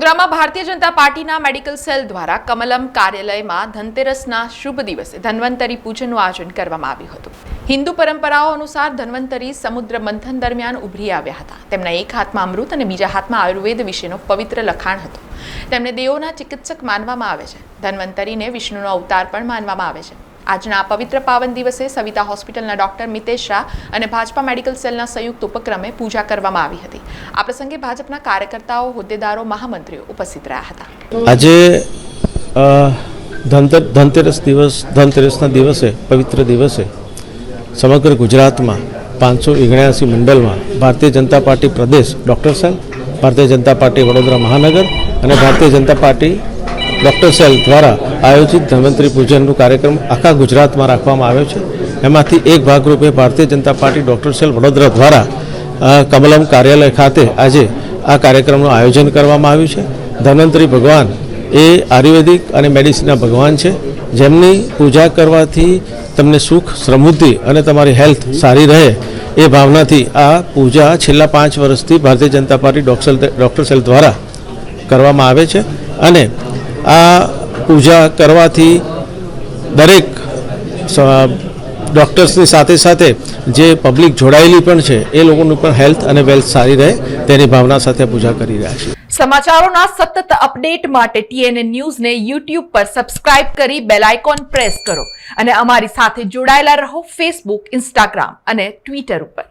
વડોદરામાં ભારતીય જનતા પાર્ટીના medical cell દ્વારા કમલમ કાર્યાલયમાં ધનતેરસના શુભ દિવસે ધન્વંતરી પૂજનનું આયોજન કરવામાં આવ્યું હતું. હિન્દુ પરંપરાઓ અનુસાર ધન્વંતરી સમુદ્ર મંથન દરમિયાન ઉભરી આવ્યા હતા. તેમના એક હાથમાં અમૃત અને બીજા હાથમાં આયુર્વેદ વિશેનો પવિત્ર લખાણ હતો. તેમને દેવોના ચિકિત્સક માનવામાં આવે છે. ધન્વંતરીને વિષ્ણુનો અવતાર પણ માનવામાં આવે છે. આજના પવિત્ર પાવન દિવસે સવિતા હોસ્પિટલના ડોક્ટર મિતેશ શાહ અને ભાજપા મેડિકલ સેલના સંયુક્ત ઉપક્રમે પૂજા કરવામાં આવી હતી. આ પ્રસંગે ભાજપના કાર્યકર્તાઓ, હોદ્દેદારો, મહામંત્રીઓ ઉપસ્થિત રહ્યા હતા. આજે ધનતેર ધનતેરસ દિવસ, ધનતેરસના દિવસે, પવિત્ર દિવસે, સમગ્ર ગુજરાતમાં પાંચસો ઓગણ્યાસી મંડળમાં ભારતીય જનતા પાર્ટી પ્રદેશ doctor cell Bharatiya Janata Party Vadodara મહાનગર અને ભારતીય જનતા પાર્ટી ડૉક્ટર સેલ દ્વારા આયોજિત ધન્વંતરી પૂજનનું કાર્યક્રમ આખા ગુજરાતમાં રાખવામાં આવ્યો છે. એમાંથી એક ભાગરૂપે Bharatiya Janata Party doctor cell Vadodara દ્વારા કમલમ કાર્યાલય ખાતે આજે આ કાર્યક્રમનું આયોજન કરવામાં આવ્યું છે. ધન્વંતરી ભગવાન એ આયુર્વેદિક અને મેડિસિનના ભગવાન છે. જેમની પૂજા કરવાથી તમને સુખ, સમૃદ્ધિ અને તમારી હેલ્થ સારી રહે એ ભાવનાથી આ પૂજા છેલ્લા પાંચ વર્ષથી ભારતીય જનતા પાર્ટી ડોક્ટર સેલ દ્વારા કરવામાં આવે છે. અને આ પૂજા કરવાથી દરેક ડૉક્ટર્સની સાથે સાથે જે પબ્લિક જોડાયેલી પણ છે, એ લોકોનું પણ હેલ્થ અને વેલ્થ સારી રહે તેની ભાવના સાથે પૂજા કરી રહ્યા છે. સમાચારોના સતત અપડેટ માટે ટીએનએ ન્યૂઝને યુટ્યુબ પર સબસ્ક્રાઇબ કરી બેલ આઇકોન પ્રેસ કરો અને અમારી સાથે જોડાયેલા રહો ફેસબુક ઇન્સ્ટાગ્રામ અને ટ્વિટર ઉપર.